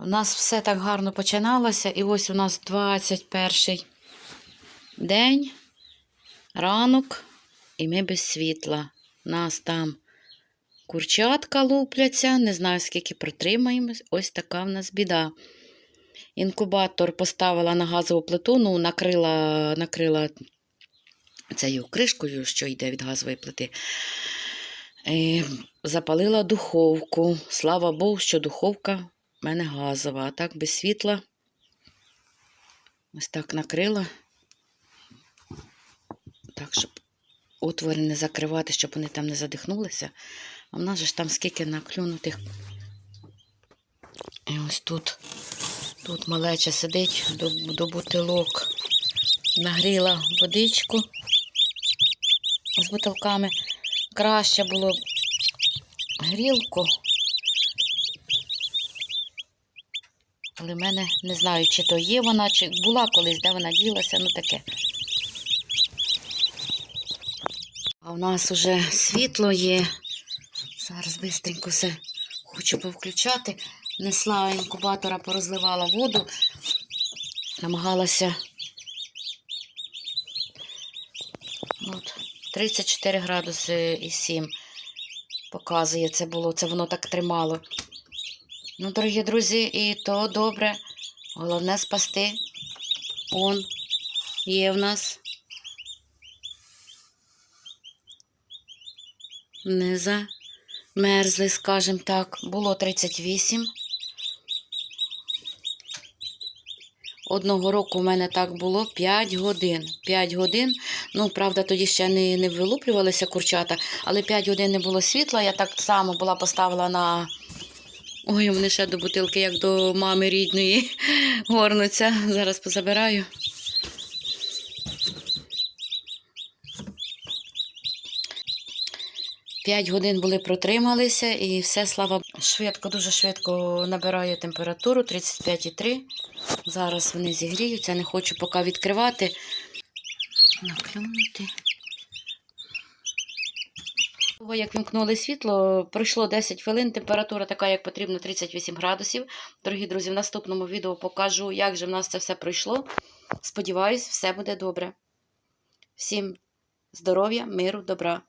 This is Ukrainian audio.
У нас все так гарно починалося, і ось у нас 21 день, ранок, і ми без світла. У нас там курчатка лупляться, не знаю, скільки протримаємось. Ось така в нас біда. Інкубатор поставила на газову плиту, ну, накрила, накрила цією кришкою, що йде від газової плити. Е, запалила духовку. Слава Богу, що духовка в мене газова, а так без світла. Ось так накрила. Так, щоб отвори не закривати, щоб вони там не задихнулися. А в нас же ж там скільки наклюнутих. І ось тут, тут малеча сидить до, до бутилок. Нагріла водичку з бутилками. Краще було грілку. Але в мене не знаю, чи то є вона, чи була колись, де вона ділася, ну таке. А у нас уже світло є. Зараз швидко все хочу повключати. Несла інкубатора, порозливала воду, намагалася. От, 34 градуси і 7 показує це було, це воно так тримало. Ну, дорогі друзі, і то добре. Головне спасти. Он є в нас. Не замерзли, скажімо так. Було 38. Одного року в мене так було 5 годин. 5 годин. Ну, правда, тоді ще не, не вилуплювалися курчата, але 5 годин не було світла. Я так само була поставила на. Ой, вони ще до бутилки, як до мами рідної, горнуться. Зараз позабираю. П'ять годин були протрималися і все, слава. Швидко, дуже швидко набираю температуру 35,3. Зараз вони зігріються, не хочу поки відкривати. Наклюнути. Як вімкнули світло, пройшло 10 хвилин, температура така, як потрібно, 38 градусів. Дорогі друзі, в наступному відео покажу, як же в нас це все пройшло. Сподіваюсь, все буде добре. Всім здоров'я, миру, добра.